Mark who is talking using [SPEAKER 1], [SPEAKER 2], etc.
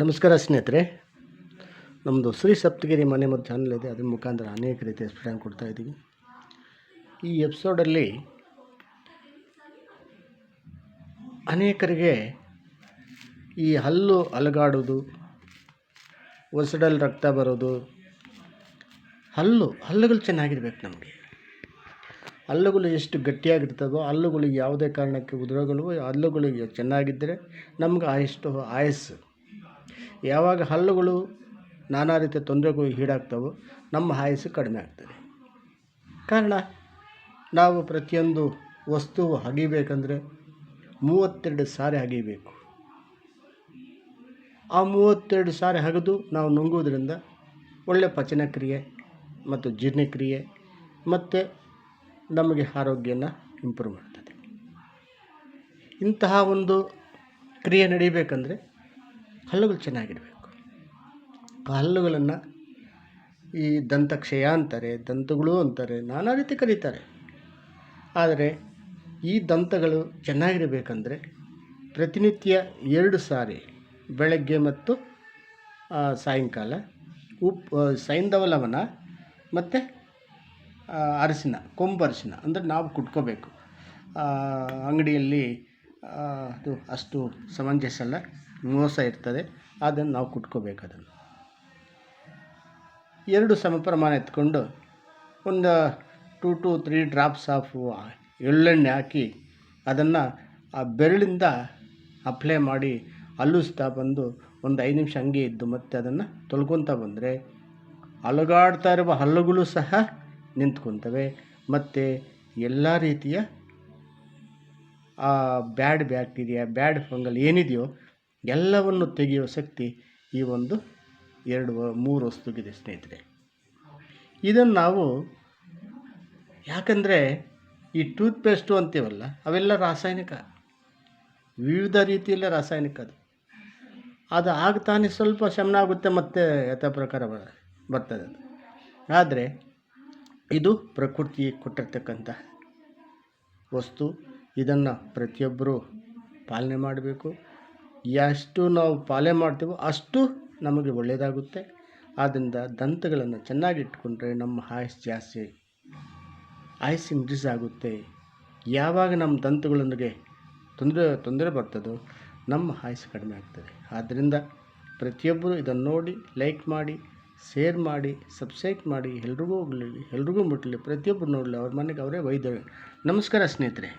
[SPEAKER 1] ನಮಸ್ಕಾರ ಸ್ನೇಹಿತರೆ. ನಮ್ಮದು ಶ್ರೀ ಸಪ್ತಗಿರಿ ಮನೆ ಮತ್ತು ಚಾನಲ್ ಇದೆ. ಅದ್ರ ಮುಖಾಂತರ ಅನೇಕ ರೀತಿಯ ಎಕ್ಸ್ಪ್ಲೇನ್ ಕೊಡ್ತಾ ಇದ್ದೀವಿ. ಈ ಎಪಿಸೋಡಲ್ಲಿ ಅನೇಕರಿಗೆ ಈ ಹಲ್ಲು ಅಲಗಾಡೋದು ಒಸಡಲ್ಲಿ ರಕ್ತ ಬರೋದು, ಹಲ್ಲು, ಹಲ್ಲುಗಳು ಚೆನ್ನಾಗಿರ್ಬೇಕು ನಮಗೆ. ಹಲ್ಲುಗಳು ಎಷ್ಟು ಗಟ್ಟಿಯಾಗಿರ್ತದೋ, ಹಲ್ಲುಗಳಿಗೆ ಯಾವುದೇ ಕಾರಣಕ್ಕೆ ಉದ್ರೋಗಗಳು ಹಲ್ಲುಗಳಿಗೆ ಚೆನ್ನಾಗಿದ್ದರೆ ನಮ್ಗೆ ಆಯಷ್ಟು ಆಯಸ್ಸು ಯಾವಾಗ ಹಲ್ಲುಗಳು ನಾನಾ ರೀತಿಯ ತೊಂದರೆಗಳು ಈಡಾಗ್ತವೋ ನಮ್ಮ ಆಯಸ್ಸು ಕಡಿಮೆ ಆಗ್ತದೆ. ಕಾರಣ, ನಾವು ಪ್ರತಿಯೊಂದು ವಸ್ತು ಅಗಿಬೇಕಂದ್ರೆ ಮೂವತ್ತೆರಡು ಸಾರಿ ಅಗಿಬೇಕು. ಆ ಮೂವತ್ತೆರಡು ಸಾರಿ ಅಗೆದು ನಾವು ನುಂಗುವುದರಿಂದ ಒಳ್ಳೆಯ ಪಚನಕ್ರಿಯೆ ಮತ್ತು ಜೀರ್ಣಕ್ರಿಯೆ ಮತ್ತು ನಮಗೆ ಆರೋಗ್ಯನ ಇಂಪ್ರೂವ್ ಮಾಡ್ತದೆ ಇಂತಹ ಒಂದು ಕ್ರಿಯೆ ನಡೀಬೇಕಂದ್ರೆ ಹಲ್ಲುಗಳು ಚೆನ್ನಾಗಿರಬೇಕು. ಆ ಹಲ್ಲುಗಳನ್ನು ಈ ದಂತಕ್ಷಯ ಅಂತಾರೆ, ದಂತಗಳು ಅಂತಾರೆ, ನಾನಾ ರೀತಿ ಕರೀತಾರೆ. ಆದರೆ ಈ ದಂತಗಳು ಚೆನ್ನಾಗಿರಬೇಕಂದ್ರೆ ಪ್ರತಿನಿತ್ಯ ಎರಡು ಸಾರಿ, ಬೆಳಗ್ಗೆ ಮತ್ತು ಸಾಯಂಕಾಲ ಉಪ್ಪು ಸೈಂಧವ ಲವಣ ಮತ್ತು ಅರಿಶಿನ, ಕೊಂಬು ಅರಿಶಿನ ಅಂದರೆ ನಾವು ಕುಟ್ಕೋಬೇಕು. ಅಂಗಡಿಯಲ್ಲಿ ಅದು ಅಷ್ಟು ಸಮಂಜಸ ಅಲ್ಲ ಮೋಸ ಇರ್ತದೆ, ಅದನ್ನು ನಾವು ಕುಟ್ಕೋಬೇಕು ಅದನ್ನು. ಎರಡು ಸಮ ಪ್ರಮಾಣ ಎತ್ಕೊಂಡು ಒಂದು two to three drops of ಎಳ್ಳೆಣ್ಣೆ ಹಾಕಿ ಅದನ್ನು ಆ ಬೆರಳಿಂದ ಅಪ್ಲೈ ಮಾಡಿ ಅಲ್ಲಿಸ್ತಾ ಬಂದು ಒಂದು ಐದು ನಿಮಿಷ ಹಂಗೆ ಇದ್ದು ಮತ್ತೆ ಅದನ್ನು ತೊಳ್ಕೊತಾ ಬಂದರೆ ಅಲುಗಾಡ್ತಾ ಇರುವ ಹಲ್ಲುಗಳು ಸಹ ನಿಂತ್ಕೊತವೆ. ಮತ್ತು ಎಲ್ಲ ರೀತಿಯ, ಆ, ಬ್ಯಾಡ್ ಬ್ಯಾಕ್ಟೀರಿಯಾ, ಬ್ಯಾಡ್ ಫಂಗಲ್ ಏನಿದೆಯೋ ಎಲ್ಲವನ್ನು ತೆಗೆಯುವ ಶಕ್ತಿ ಈ ಒಂದು ಎರಡು, ಮೂರು ವಸ್ತುಗಿದೆ ಸ್ನೇಹಿತರೆ. ಇದನ್ನು ನಾವು ಯಾಕಂದರೆ ಈ ಟೂತ್ ಪೇಸ್ಟು ಅಂತೀವಲ್ಲ, ಅವೆಲ್ಲ ರಾಸಾಯನಿಕ. ವಿವಿಧ ರೀತಿಯಲ್ಲಿ ರಾಸಾಯನಿಕ ಅದು. ಅದು ಆಗ್ತಾನೆ ಸ್ವಲ್ಪ ಶಮನ ಆಗುತ್ತೆ ಮತ್ತೆ ಯಥ ಪ್ರಕಾರ ಬ- ಬರ್ತದೆ ಆದರೆ ಇದು ಪ್ರಕೃತಿ ಕೊಟ್ಟಿರ್ತಕ್ಕಂಥ ವಸ್ತು. ಇದನ್ನು ಪ್ರತಿಯೊಬ್ಬರೂ ಪಾಲನೆ ಮಾಡಬೇಕು. ಎಷ್ಟು ನಾವು ಪಾಲನೆ ಮಾಡ್ತೀವೋ ಅಷ್ಟು ನಮಗೆ ಒಳ್ಳೆಯದಾಗುತ್ತೆ. ಆದ್ದರಿಂದ ದಂತಗಳನ್ನು ಚೆನ್ನಾಗಿ ಇಟ್ಕೊಂಡ್ರೆ ನಮ್ಮ ಆಯಸ್ಸು ಜಾಸ್ತಿ, ಆಯಸ್ಸು ಇನ್ಕ್ರೀಸ್ ಆಗುತ್ತೆ. ಯಾವಾಗ ನಮ್ಮ ದಂತಗಳೊಂದಿಗೆ ತೊಂದರೆ ತೊಂದರೆ ಬರ್ತದೋ ನಮ್ಮ ಆಯಸ್ಸು ಕಡಿಮೆ ಆಗ್ತದೆ. ಆದ್ದರಿಂದ ಪ್ರತಿಯೊಬ್ಬರು ಇದನ್ನು ನೋಡಿ ಲೈಕ್ ಮಾಡಿ ಶೇರ್ ಮಾಡಿ ಸಬ್ಸ್ಕ್ರೈಬ್ ಮಾಡಿ. ಎಲ್ರಿಗೂ ಹೋಗಲಿ, ಎಲ್ರಿಗೂ ಮುಟ್ಟಲಿ ಪ್ರತಿಯೊಬ್ಬರು ನೋಡಲಿ, ಅವ್ರ ಮನೆಗೆ ಅವರೇ ವೈದ್ಯರು ನಮಸ್ಕಾರ ಸ್ನೇಹಿತರೆ.